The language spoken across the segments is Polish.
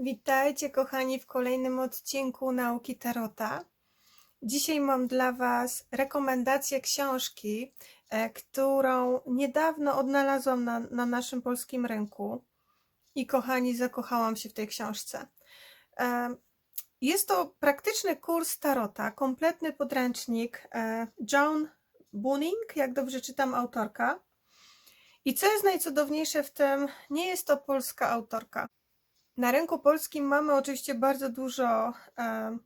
Witajcie, kochani, w kolejnym odcinku Nauki Tarota. Dzisiaj mam dla Was rekomendację książki, e, którą niedawno odnalazłam na, na naszym polskim rynku. I kochani, zakochałam się w tej książce. E, Jest to praktyczny kurs Tarota, kompletny podręcznik. e, Joan Bunning, jak dobrze czytam, autorka. I co jest najcudowniejsze w tym, nie jest to polska autorka. Na rynku polskim mamy oczywiście bardzo dużo e,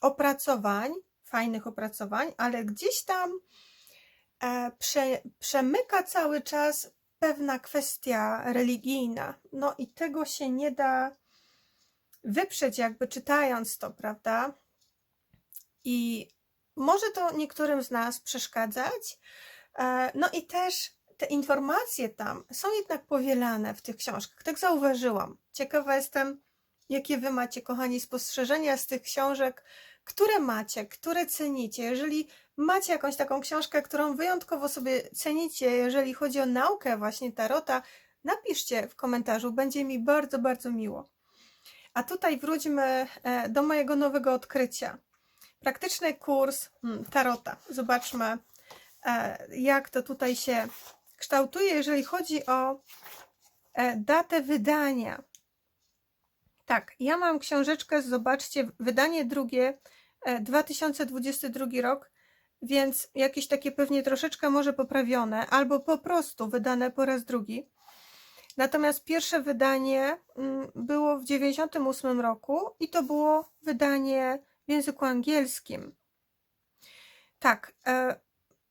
opracowań, fajnych opracowań, ale gdzieś tam e, prze, przemyka cały czas pewna kwestia religijna. No i tego się nie da wyprzeć, jakby czytając to, prawda? I może to niektórym z nas przeszkadzać. E, No i też te informacje tam są jednak powielane w tych książkach. Tak zauważyłam. Ciekawa jestem, jakie wy macie, kochani, spostrzeżenia z tych książek, które macie, które cenicie. Jeżeli macie jakąś taką książkę, którą wyjątkowo sobie cenicie, jeżeli chodzi o naukę właśnie tarota, napiszcie w komentarzu, będzie mi bardzo, bardzo miło. A tutaj wróćmy e, do mojego nowego odkrycia. Praktyczny kurs hmm, tarota. Zobaczmy, e, jak to tutaj się kształtuje, jeżeli chodzi o e, datę wydania. Tak, ja mam książeczkę, zobaczcie, wydanie drugie, e, 2022 rok, więc jakieś takie pewnie troszeczkę może poprawione, albo po prostu wydane po raz drugi. Natomiast pierwsze wydanie mm, było w 98 roku i to było wydanie w języku angielskim. Tak, e,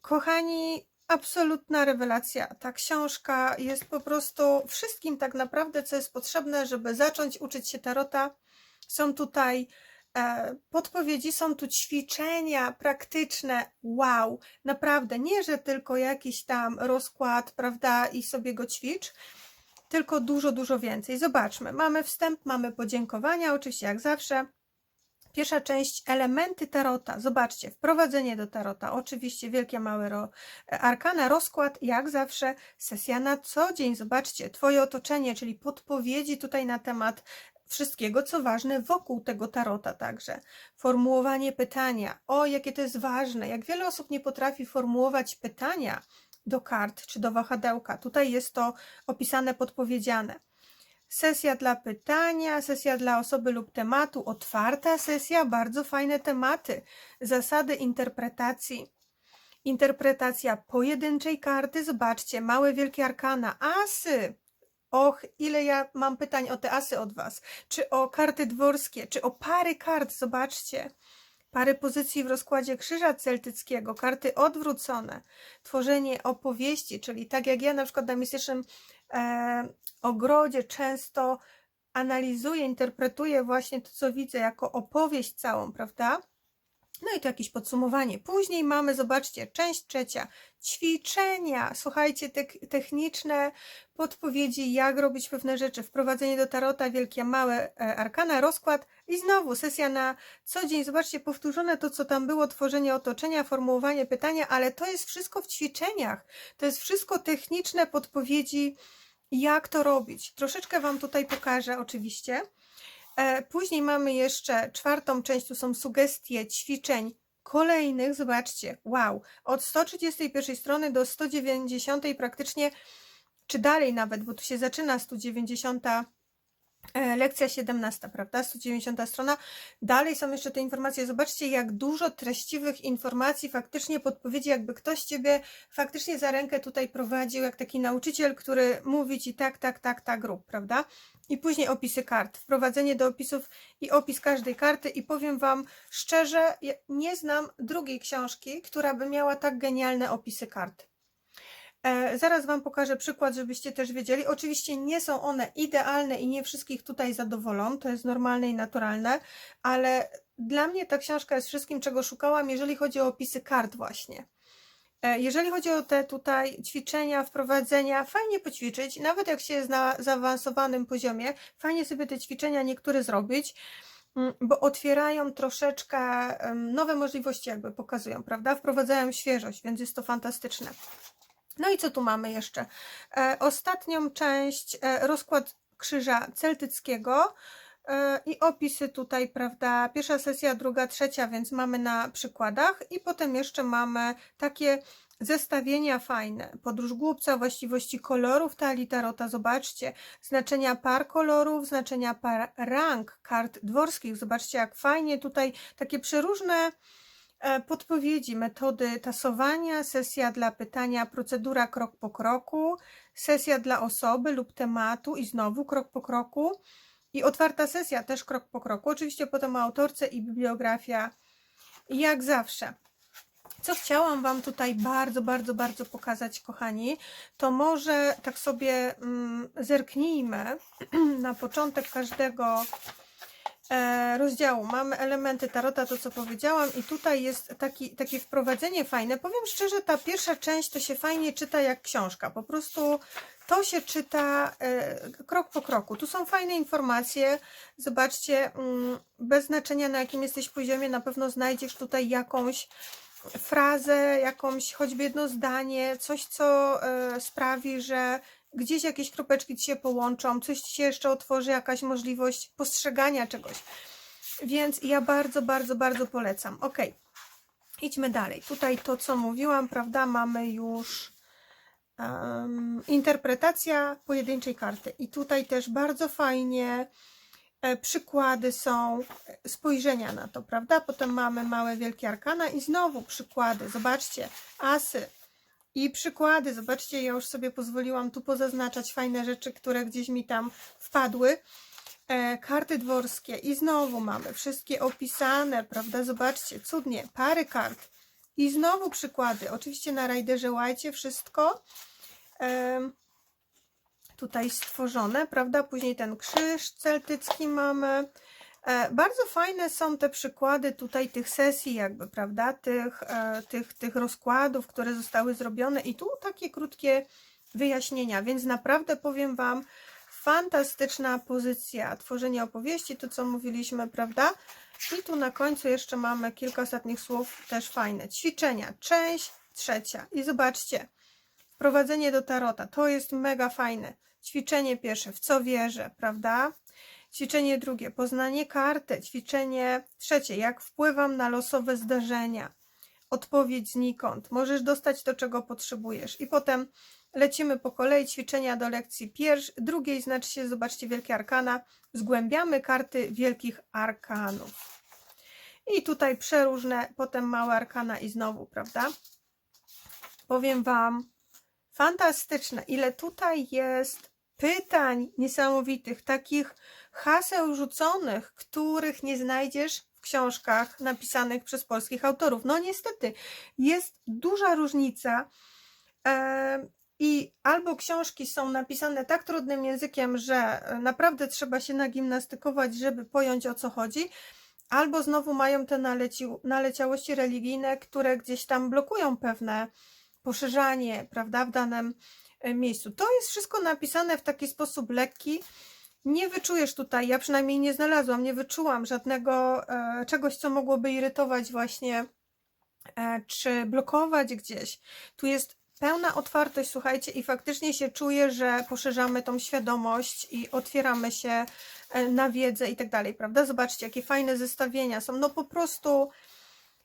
kochani, absolutna rewelacja. Ta książka jest po prostu wszystkim tak naprawdę, co jest potrzebne, żeby zacząć uczyć się tarota. Są tutaj e, podpowiedzi, są tu ćwiczenia praktyczne. Wow, naprawdę, nie, że tylko jakiś tam rozkład, prawda, i sobie go ćwicz, tylko dużo, dużo więcej. Zobaczmy, mamy wstęp, mamy podziękowania, oczywiście jak zawsze. Pierwsza część elementy tarota. Zobaczcie, wprowadzenie do tarota. Oczywiście wielkie, małe ro, arkana, rozkład, jak zawsze, sesja na co dzień. Zobaczcie, Twoje otoczenie, czyli podpowiedzi tutaj na temat wszystkiego, co ważne wokół tego tarota także. Formułowanie pytania. O, jakie to jest ważne. Jak wiele osób nie potrafi formułować pytania do kart czy do wahadełka. Tutaj jest to opisane, podpowiedziane. Sesja dla pytania, sesja dla osoby lub tematu, otwarta sesja, bardzo fajne tematy, zasady interpretacji. Interpretacja pojedynczej karty, zobaczcie, małe, wielkie arkana, asy. Och, ile ja mam pytań o te asy od Was. Czy o karty dworskie, czy o pary kart, zobaczcie. Pary pozycji w rozkładzie krzyża celtyckiego, karty odwrócone, tworzenie opowieści, czyli tak jak ja na przykład na mistycznym ogrodzie często analizuję, interpretuję właśnie to, co widzę, jako opowieść całą, prawda? No i to jakieś podsumowanie. Później mamy, zobaczcie, część trzecia, ćwiczenia. Słuchajcie, te techniczne podpowiedzi, jak robić pewne rzeczy, wprowadzenie do tarota, wielkie, małe e, arkana, rozkład i znowu sesja na co dzień. Zobaczcie, powtórzone to, co tam było, tworzenie otoczenia, formułowanie pytania, ale to jest wszystko w ćwiczeniach. To jest wszystko techniczne podpowiedzi, jak to robić. Troszeczkę Wam tutaj pokażę, oczywiście. E, Później mamy jeszcze czwartą część, tu są sugestie ćwiczeń kolejnych. Zobaczcie, wow, od 131 strony do 190 praktycznie, czy dalej nawet, bo tu się zaczyna 190 e, lekcja 17, prawda? 190 strona. Dalej są jeszcze te informacje. Zobaczcie, jak dużo treściwych informacji, faktycznie podpowiedzi, jakby ktoś ciebie faktycznie za rękę tutaj prowadził, jak taki nauczyciel, który mówi ci tak, tak, tak, tak rób, prawda? I później opisy kart, wprowadzenie do opisów i opis każdej karty. I powiem Wam szczerze, nie znam drugiej książki, która by miała tak genialne opisy kart. E, zaraz Wam pokażę przykład, żebyście też wiedzieli. Oczywiście nie są one idealne i nie wszystkich tutaj zadowolą, to jest normalne i naturalne, ale dla mnie ta książka jest wszystkim, czego szukałam, jeżeli chodzi o opisy kart właśnie. E, Jeżeli chodzi o te tutaj ćwiczenia, wprowadzenia, fajnie poćwiczyć, nawet jak się jest na zaawansowanym poziomie, fajnie sobie te ćwiczenia niektóre zrobić, mm, bo otwierają troszeczkę nowe możliwości, jakby pokazują, prawda? Wprowadzają świeżość, więc jest to fantastyczne. No i co tu mamy jeszcze? E, ostatnią część, e, rozkład krzyża celtyckiego. E, I opisy tutaj, prawda? Pierwsza sesja, druga, trzecia, więc mamy na przykładach, i potem jeszcze mamy takie zestawienia fajne. Podróż głupca, właściwości kolorów talii tarota, zobaczcie. Znaczenia par kolorów, znaczenia par rank kart dworskich. Zobaczcie, jak fajnie tutaj takie przeróżne podpowiedzi, metody tasowania, sesja dla pytania, procedura krok po kroku, sesja dla osoby lub tematu i znowu krok po kroku i otwarta sesja też krok po kroku. Oczywiście potem o autorce i bibliografia, jak zawsze. Co chciałam Wam tutaj bardzo, bardzo, bardzo pokazać, kochani, to może tak sobie mm, zerknijmy na początek każdego e, rozdziału. Mamy elementy tarota, to co powiedziałam, i tutaj jest taki, takie wprowadzenie fajne. Powiem szczerze, ta pierwsza część to się fajnie czyta jak książka. Po prostu to się czyta e, krok po kroku. Tu są fajne informacje. Zobaczcie, mm, bez znaczenia na jakim jesteś poziomie, na pewno znajdziesz tutaj jakąś frazę, jakąś choćby jedno zdanie, coś, co e, sprawi, że gdzieś jakieś kropeczki ci się połączą, coś ci się jeszcze otworzy, jakaś możliwość postrzegania czegoś. Więc ja bardzo, bardzo, bardzo polecam. Ok, idźmy dalej. Tutaj to, co mówiłam, prawda, mamy już um, interpretacja pojedynczej karty. I tutaj też bardzo fajnie E, przykłady są e, spojrzenia na to, prawda? Potem mamy małe, wielkie arkana i znowu przykłady. Zobaczcie, asy i przykłady. Zobaczcie, ja już sobie pozwoliłam tu pozaznaczać fajne rzeczy, które gdzieś mi tam wpadły. E, karty dworskie i znowu mamy wszystkie opisane, prawda? Zobaczcie, cudnie, pary kart i znowu przykłady. Oczywiście na Rajderze Łajcie wszystko. E, tutaj stworzone, prawda? Później ten krzyż celtycki mamy. E, bardzo fajne są te przykłady tutaj tych sesji jakby, prawda? Tych, e, tych, tych rozkładów, które zostały zrobione i tu takie krótkie wyjaśnienia, więc naprawdę powiem Wam, fantastyczna pozycja tworzenia opowieści, to co mówiliśmy, prawda? I tu na końcu jeszcze mamy kilka ostatnich słów, też fajne. Ćwiczenia, część trzecia. I zobaczcie, wprowadzenie do tarota, to jest mega fajne. Ćwiczenie pierwsze, w co wierzę, prawda? Ćwiczenie drugie, poznanie karty. Ćwiczenie trzecie, jak wpływam na losowe zdarzenia. Odpowiedź znikąd. Możesz dostać to, czego potrzebujesz. I potem lecimy po kolei ćwiczenia do lekcji pierwszej, drugiej, znaczy się, zobaczcie, wielkie arkana. Zgłębiamy karty wielkich arkanów. I tutaj przeróżne, potem małe arkana i znowu, prawda? Powiem Wam, fantastyczne, ile tutaj jest pytań niesamowitych, takich haseł rzuconych, których nie znajdziesz w książkach napisanych przez polskich autorów. No niestety, jest duża różnica. I albo książki są napisane tak trudnym językiem, że naprawdę trzeba się nagimnastykować, żeby pojąć o co chodzi, albo znowu mają te naleci, naleciałości religijne, które gdzieś tam blokują pewne poszerzanie, prawda, w danym E, miejscu. To jest wszystko napisane w taki sposób lekki. Nie wyczujesz tutaj, ja przynajmniej nie znalazłam, nie wyczułam żadnego e, czegoś, co mogłoby irytować właśnie, e, czy blokować gdzieś. Tu jest pełna otwartość, słuchajcie, i faktycznie się czuję, że poszerzamy tą świadomość i otwieramy się e, na wiedzę i tak dalej, prawda? Zobaczcie, jakie fajne zestawienia są. No po prostu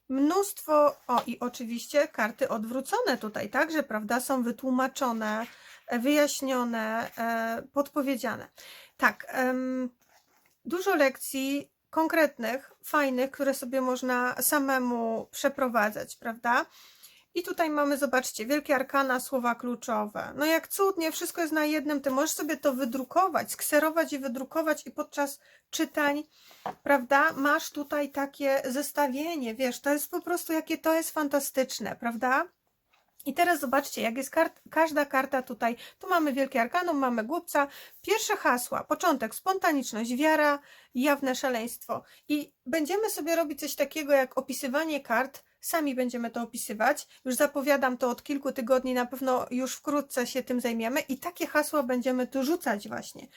mnóstwo, o i oczywiście karty odwrócone tutaj także, prawda, są wytłumaczone, e, wyjaśnione, e, podpowiedziane. Tak, dużo lekcji konkretnych, fajnych, które sobie można samemu przeprowadzać, prawda? I tutaj mamy, zobaczcie, wielkie arkana, słowa kluczowe. No jak cudnie, wszystko jest na jednym, ty możesz sobie to wydrukować, skserować i wydrukować i podczas czytań, prawda, masz tutaj takie zestawienie, wiesz, to jest po prostu, jakie to jest fantastyczne, prawda? I teraz zobaczcie, jak jest kart, każda karta tutaj. Tu mamy Wielkie Arkanum, mamy Głupca. Pierwsze hasła, początek, spontaniczność, wiara, jawne szaleństwo. I będziemy sobie robić coś takiego jak opisywanie kart Sami będziemy to opisywać. Już zapowiadam to od kilku tygodni, na pewno już wkrótce się tym zajmiemy i takie hasła będziemy tu rzucać właśnie.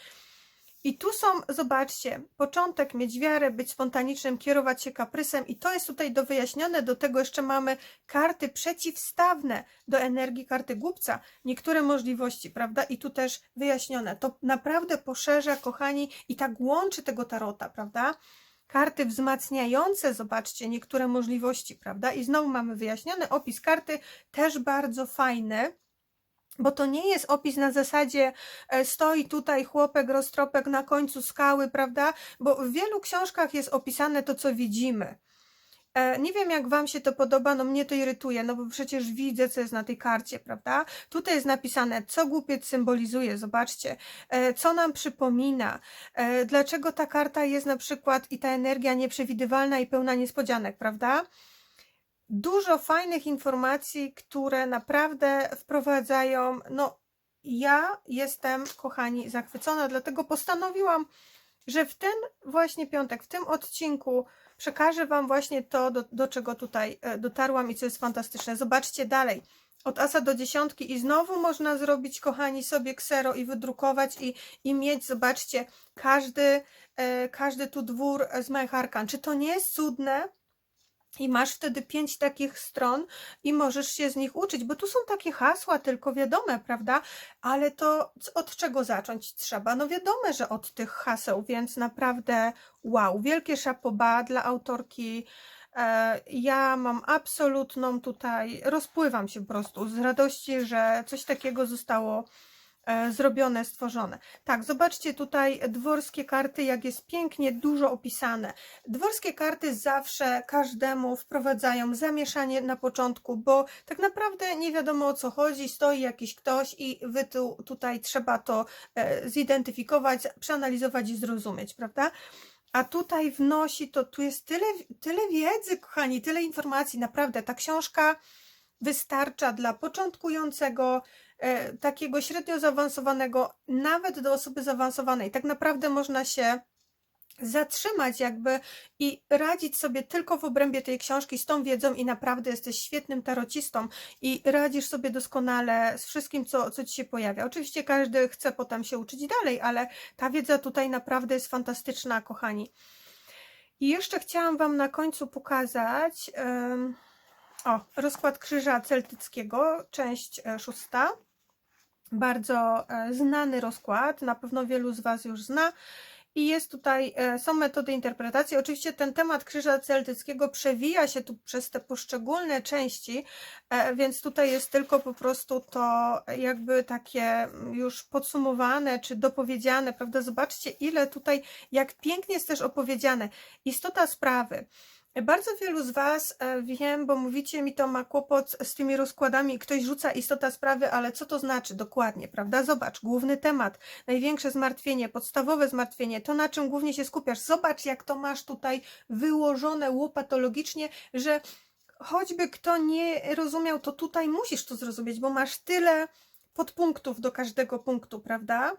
I tu są, zobaczcie, początek mieć wiarę, być spontanicznym, kierować się kaprysem i to jest tutaj do wyjaśnione. Do tego jeszcze mamy karty przeciwstawne do energii karty głupca. Niektóre możliwości, prawda? I tu też wyjaśnione. To naprawdę poszerza, kochani, i tak łączy tego tarota, prawda? Karty wzmacniające, zobaczcie, niektóre możliwości, prawda? I znowu mamy wyjaśniony opis karty, też bardzo fajny bo to nie jest opis na zasadzie e, stoi tutaj chłopek, roztropek na końcu skały, prawda? Bo w wielu książkach jest opisane to, co widzimy. E, Nie wiem, jak Wam się to podoba, no mnie to irytuje, no bo przecież widzę, co jest na tej karcie, prawda? Tutaj jest napisane, co głupiec symbolizuje, zobaczcie, e, co nam przypomina, e, dlaczego ta karta jest na przykład i ta energia nieprzewidywalna i pełna niespodzianek, prawda? Dużo fajnych informacji, które naprawdę wprowadzają, no ja jestem, kochani, zachwycona, dlatego postanowiłam, że w ten właśnie piątek, w tym odcinku przekażę Wam właśnie to, do, do czego tutaj e, dotarłam i co jest fantastyczne. Zobaczcie dalej. Od asa do dziesiątki i znowu można zrobić, kochani, sobie ksero i wydrukować i, i mieć, zobaczcie, każdy, e, każdy tu dwór z małych arkan. Czy to nie jest cudne? I masz wtedy pięć takich stron i możesz się z nich uczyć, bo tu są takie hasła tylko wiadome, prawda? Ale to od czego zacząć trzeba? No wiadome, że od tych haseł, więc naprawdę wow, wielkie szapoba dla autorki. E, Ja mam absolutną tutaj, rozpływam się po prostu z radości, że coś takiego zostało zrobione, stworzone. Tak, zobaczcie tutaj dworskie karty, jak jest pięknie, dużo opisane. Dworskie karty zawsze każdemu wprowadzają zamieszanie na początku, bo tak naprawdę nie wiadomo o co chodzi, stoi jakiś ktoś i wy tu, tutaj trzeba to e, zidentyfikować, przeanalizować i zrozumieć, prawda? A tutaj wnosi to, tu jest tyle, tyle wiedzy, kochani, tyle informacji, naprawdę ta książka wystarcza dla początkującego, e, takiego średnio zaawansowanego, nawet do osoby zaawansowanej. Tak naprawdę można się zatrzymać jakby i radzić sobie tylko w obrębie tej książki z tą wiedzą i naprawdę jesteś świetnym tarocistą i radzisz sobie doskonale z wszystkim, co, co ci się pojawia. Oczywiście każdy chce potem się uczyć dalej, ale ta wiedza tutaj naprawdę jest fantastyczna, kochani. I jeszcze chciałam Wam na końcu pokazać em, o, rozkład Krzyża Celtyckiego, część e, szósta. Bardzo e, znany rozkład, na pewno wielu z Was już zna. I jest tutaj, e, są metody interpretacji. Oczywiście ten temat Krzyża Celtyckiego przewija się tu przez te poszczególne części, e, więc tutaj jest tylko po prostu to jakby takie już podsumowane czy dopowiedziane, prawda? Zobaczcie, ile tutaj, jak pięknie jest też opowiedziane. Istota sprawy. Bardzo wielu z Was e, wiem, bo mówicie mi to ma kłopot z tymi rozkładami. Ktoś rzuca istota sprawy, ale co to znaczy dokładnie, prawda? Zobacz, główny temat, największe zmartwienie, podstawowe zmartwienie, to na czym głównie się skupiasz. Zobacz, jak to masz tutaj wyłożone łopatologicznie, że choćby kto nie rozumiał, to tutaj musisz to zrozumieć, bo masz tyle podpunktów do każdego punktu, prawda?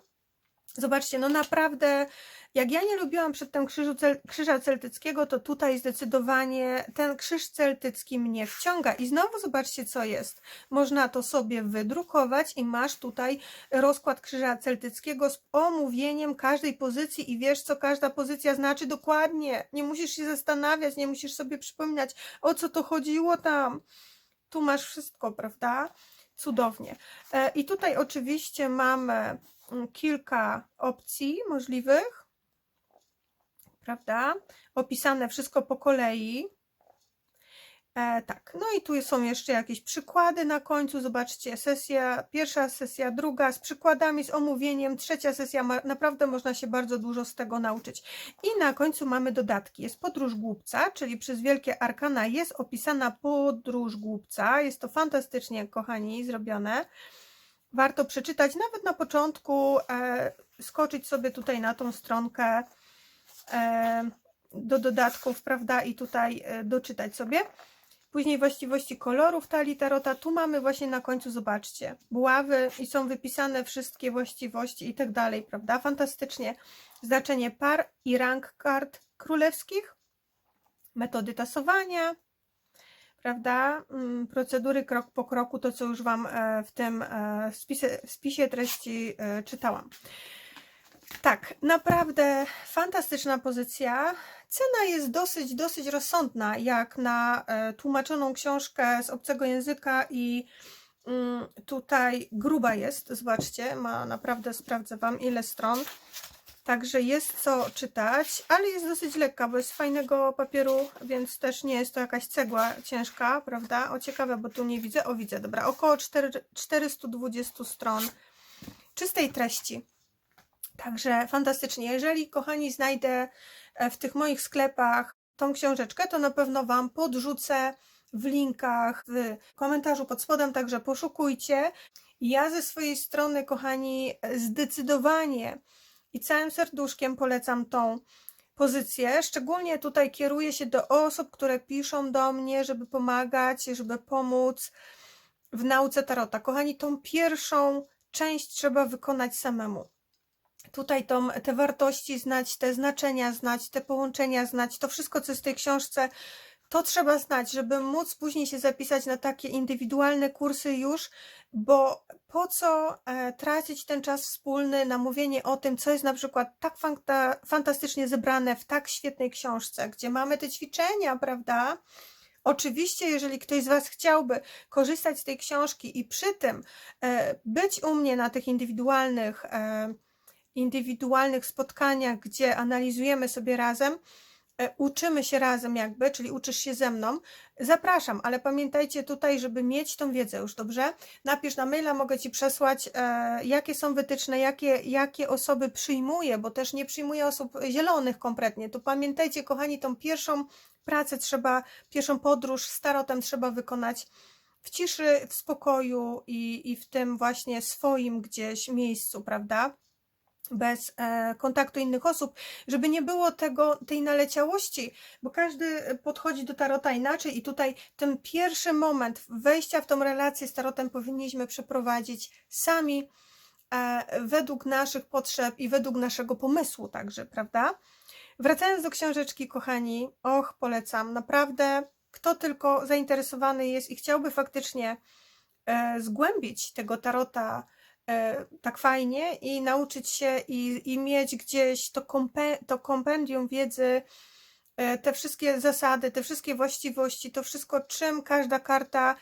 Zobaczcie, no naprawdę, jak ja nie lubiłam przedtem krzyżu, cel, krzyża celtyckiego, to tutaj zdecydowanie ten krzyż celtycki mnie wciąga. I znowu zobaczcie, co jest. Można to sobie wydrukować i masz tutaj rozkład krzyża celtyckiego z omówieniem każdej pozycji i wiesz, co każda pozycja znaczy dokładnie. Nie musisz się zastanawiać, nie musisz sobie przypominać, o co to chodziło tam. Tu masz wszystko, prawda? Cudownie. E, I tutaj oczywiście mamy mm, kilka opcji możliwych, prawda? Opisane wszystko po kolei. E, tak, no i tu są jeszcze jakieś przykłady na końcu. Zobaczcie, sesja, pierwsza sesja, druga z przykładami, z omówieniem, trzecia sesja. Ma, naprawdę można się bardzo dużo z tego nauczyć. I na końcu mamy dodatki. Jest podróż głupca, czyli przez wielkie arkana jest opisana podróż głupca. Jest to fantastycznie, kochani, zrobione. Warto przeczytać, nawet na początku, e, skoczyć sobie tutaj na tą stronkę e, do dodatków, prawda, i tutaj e, doczytać sobie. Później właściwości kolorów talii tarota. Tu mamy właśnie na końcu, zobaczcie, buławy i są wypisane wszystkie właściwości i tak dalej, prawda? Fantastycznie. Znaczenie par i rank kart królewskich, metody tasowania, prawda? Mm, Procedury krok po kroku, to co już Wam e, w tym e, spisie, spisie treści e, czytałam. Tak, naprawdę fantastyczna pozycja. Cena jest dosyć, dosyć rozsądna, jak na e, tłumaczoną książkę z obcego języka i mm, tutaj gruba jest. Zobaczcie, ma naprawdę, sprawdzę Wam ile stron. Także jest co czytać, ale jest dosyć lekka, bo jest z fajnego papieru, więc też nie jest to jakaś cegła ciężka, prawda? O ciekawe, bo tu nie widzę. O, widzę, dobra. Około 4, 420 stron czystej treści. Także fantastycznie. Jeżeli, kochani, znajdę e, w tych moich sklepach tą książeczkę, to na pewno Wam podrzucę w linkach, w komentarzu pod spodem, także poszukujcie. Ja ze swojej strony, kochani, zdecydowanie i całym serduszkiem polecam tą pozycję. Szczególnie tutaj kieruję się do osób, które piszą do mnie, żeby pomagać, żeby pomóc w nauce tarota. Kochani, tą pierwszą część trzeba wykonać samemu tutaj tą, te wartości znać, te znaczenia znać, te połączenia znać, to wszystko, co jest w tej książce, to trzeba znać, żeby móc później się zapisać na takie indywidualne kursy już, bo po co e, tracić ten czas wspólny na mówienie o tym, co jest na przykład tak fanta fantastycznie zebrane w tak świetnej książce, gdzie mamy te ćwiczenia, prawda? Oczywiście, jeżeli ktoś z Was chciałby korzystać z tej książki i przy tym e, być u mnie na tych indywidualnych e, indywidualnych spotkaniach, gdzie analizujemy sobie razem, e, uczymy się razem jakby, czyli uczysz się ze mną, zapraszam, ale pamiętajcie tutaj, żeby mieć tą wiedzę już, dobrze? Napisz na maila, mogę Ci przesłać, e, jakie są wytyczne, jakie, jakie osoby przyjmuję, bo też nie przyjmuję osób zielonych kompletnie. To pamiętajcie, kochani, tą pierwszą pracę trzeba, pierwszą podróż z tarotem trzeba wykonać w ciszy, w spokoju i, i w tym właśnie swoim gdzieś miejscu, prawda? Bez e, kontaktu innych osób, żeby nie było tego, tej naleciałości, bo każdy podchodzi do tarota inaczej i tutaj ten pierwszy moment wejścia w tą relację z tarotem powinniśmy przeprowadzić sami e, według naszych potrzeb i według naszego pomysłu także, prawda? Wracając do książeczki, kochani, och, polecam, naprawdę, kto tylko zainteresowany jest i chciałby faktycznie e, zgłębić tego tarota, E, tak fajnie i nauczyć się i, i mieć gdzieś to, kompe, to kompendium wiedzy, e, te wszystkie zasady, te wszystkie właściwości, to wszystko, czym każda karta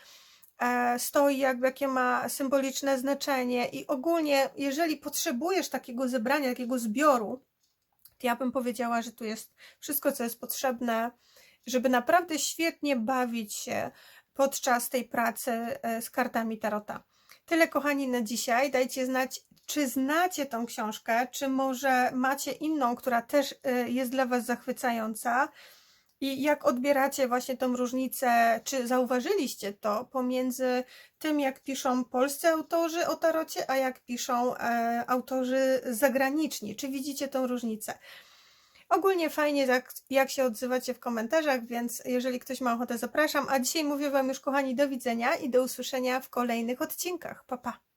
e, stoi, jakby jakie ma symboliczne znaczenie i ogólnie, jeżeli potrzebujesz takiego zebrania, takiego zbioru, to ja bym powiedziała, że tu jest wszystko, co jest potrzebne, żeby naprawdę świetnie bawić się podczas tej pracy z kartami Tarota. Tyle, kochani, na dzisiaj. Dajcie znać, czy znacie tą książkę, czy może macie inną, która też y, jest dla Was zachwycająca. I jak odbieracie właśnie tą różnicę, czy zauważyliście to pomiędzy tym, jak piszą polscy autorzy o tarocie, a jak piszą e, autorzy zagraniczni? Czy widzicie tą różnicę? Ogólnie fajnie, jak, jak się odzywacie w komentarzach, więc jeżeli ktoś ma ochotę, zapraszam. A dzisiaj mówię Wam już, kochani, do widzenia i do usłyszenia w kolejnych odcinkach. Pa, pa!